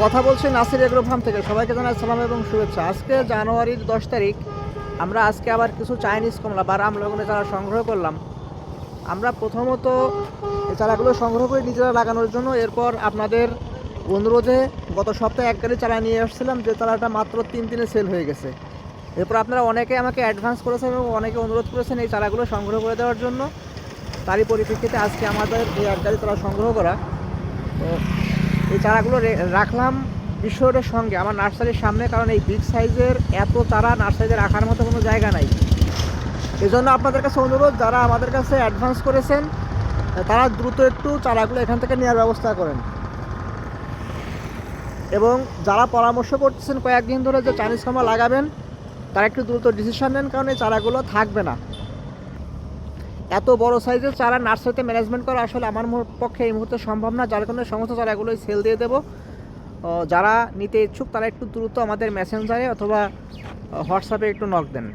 কথা বলছি Nasir agro farm থেকে। সবাইকে জানাই সালাম এবং শুভেচ্ছা। আজকে জানুয়ারির দশ তারিখ, আমরা আজকে আবার কিছু চাইনিজ কমলা বা রামলগনে চারা সংগ্রহ করলাম। আমরা প্রথমত এই চারাগুলো সংগ্রহ করে নিজেরা লাগানোর জন্য এরপর আপনাদের অনুরোধে গত সপ্তাহে এক গাড়ি চারা নিয়ে আসছিলাম, যে চারাটা মাত্র তিন দিনে সেল হয়ে গেছে। এরপর আপনারা অনেকে আমাকে অ্যাডভান্স করেছেন এবং অনেকে অনুরোধ করেছেন এই চারাগুলো সংগ্রহ করে দেওয়ার জন্য। তারই পরিপ্রেক্ষিতে আজকে আমাদের এই এক গাড়ি চারা সংগ্রহ করা। এই চারাগুলো রাখলাম বিশ্বরোডের সঙ্গে, আমার নার্সারির সামনে, কারণ এই বিগ সাইজের এত চারা নার্সারিতে রাখার মতো কোনো জায়গা নাই। এজন্য আপনাদের কাছে অনুরোধ, যারা আমাদের কাছে অ্যাডভান্স করেছেন, তারা দ্রুত একটু চারাগুলো এখান থেকে নেওয়ার ব্যবস্থা করেন। এবং যারা পরামর্শ করতেছেন কয়েকদিন ধরে যে চাইনিজ কমলা লাগাবেন, তারা একটু দ্রুত ডিসিশন নেন, কারণ এই চারাগুলো থাকবে না। এত বড় সাইজের চারা নার্সারিতে ম্যানেজমেন্ট করা আসলে আমার পক্ষে এই মুহূর্তে সম্ভব না। যার কারণে সমস্ত চারাগুলোই সেল দিয়ে দেবো। যারা নিতে ইচ্ছুক তারা একটু দ্রুত আমাদের মেসেঞ্জারে অথবা হোয়াটসঅ্যাপে একটু নক দেন।